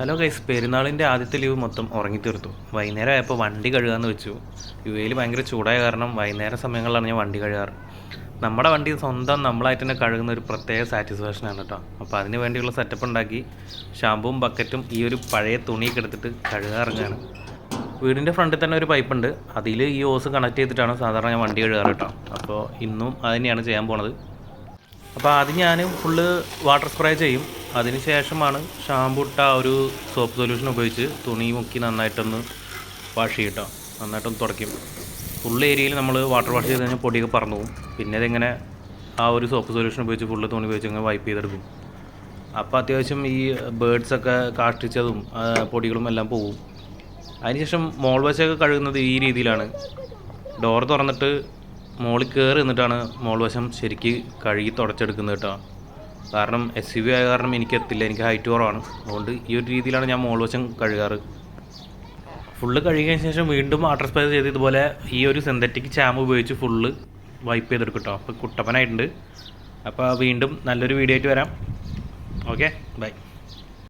Hello guys പെരുന്നാളിന്റെ ആദ്യത്തെ leave മൊത്തം ഉറങ്ങിത്തീർത്തു. വൈകുന്നേരം ആയപ്പോൾ വണ്ടി കഴുകാമെന്ന് വെച്ചു. യു എയിൽ ഭയങ്കര ചൂടായ കാരണം വൈകുന്നേര സമയങ്ങളിലാണ് ഞാൻ വണ്ടി കഴുകാറ്. നമ്മുടെ വണ്ടി സ്വന്തം നമ്മളായിട്ട് തന്നെ കഴുകുന്ന ഒരു പ്രത്യേക സാറ്റിസ്ഫാക്ഷനാണ് കേട്ടോ. അപ്പോൾ അതിന് വേണ്ടിയുള്ള സെറ്റപ്പ് ഉണ്ടാക്കി ഷാമ്പുവും ബക്കറ്റും ഈ ഒരു പഴയ തുണിയൊക്കെ എടുത്തിട്ട് കഴുകാറുകയാണ് വീടിന്റെ ഫ്രണ്ടിൽ തന്നെ ഒരു പൈപ്പ് ഉണ്ട്. അതിൽ ഈ ഓസ് കണക്ട് ചെയ്തിട്ടാണ് സാധാരണ ഞാൻ വണ്ടി കഴുകാറ് കേട്ടോ. അപ്പോൾ ഇന്നും അത് തന്നെയാണ് ചെയ്യാൻ പോണത്. അപ്പോൾ ആദ്യം ഞാൻ ഫുള്ള് വാട്ടർ സ്പ്രേ ചെയ്യും. അതിന് ശേഷമാണ് ഷാമ്പു ഇട്ട ആ ഒരു സോപ്പ് സൊല്യൂഷൻ ഉപയോഗിച്ച് തുണി മുക്കി നന്നായിട്ടൊന്ന് വാഷ് ചെയ്യും കേട്ടോ നന്നായിട്ടൊന്ന് തുടയ്ക്കും. ഫുൾ ഏരിയയിൽ നമ്മൾ വാട്ടർ വാഷ് ചെയ്ത് കഴിഞ്ഞാൽ പൊടിയൊക്കെ പറന്നു പോകും. പിന്നെ അതിങ്ങനെ ആ ഒരു സോപ്പ് സൊല്യൂഷൻ ഉപയോഗിച്ച് ഫുള്ള് തുണി ഉപയോഗിച്ച് അങ്ങനെ വൈപ്പ് ചെയ്തെടുക്കും. അപ്പോൾ അത്യാവശ്യം ഈ ബേഡ്സൊക്കെ കാഷ്ടിച്ചതും പൊടികളും എല്ലാം പോവും. അതിനുശേഷം മോൾ വശമൊക്കെ കഴുകുന്നത് ഈ രീതിയിലാണ്. ഡോർ തുറന്നിട്ട് മോളിൽ കയറി നിന്നിട്ടാണ് മോൾ വശം ശരിക്ക് കഴുകി തുടച്ചെടുക്കുന്നത് കേട്ടോ. കാരണം എസ് യു വി ആയ കാരണം എനിക്ക് എത്തില്ല. എനിക്ക് ഹൈറ്റ് കുറവാണ്. അതുകൊണ്ട് ഈ ഒരു രീതിയിലാണ് ഞാൻ മോൾ വശം കഴുകാറ്. ഫുള്ള് കഴുകിയതിന് ശേഷം വീണ്ടും വാട്ടർ സ്പ്രേ ചെയ്ത് ഇതുപോലെ ഈ ഒരു സിന്തറ്റിക് ചാമ്പ് ഉപയോഗിച്ച് ഫുള്ള് വൈപ്പ് ചെയ്തെടുക്കും കേട്ടോ അപ്പോൾ കുട്ടപ്പനായിട്ടുണ്ട്. അപ്പോൾ വീണ്ടും നല്ലൊരു വീഡിയോ ആയിട്ട് വരാം. Okay bye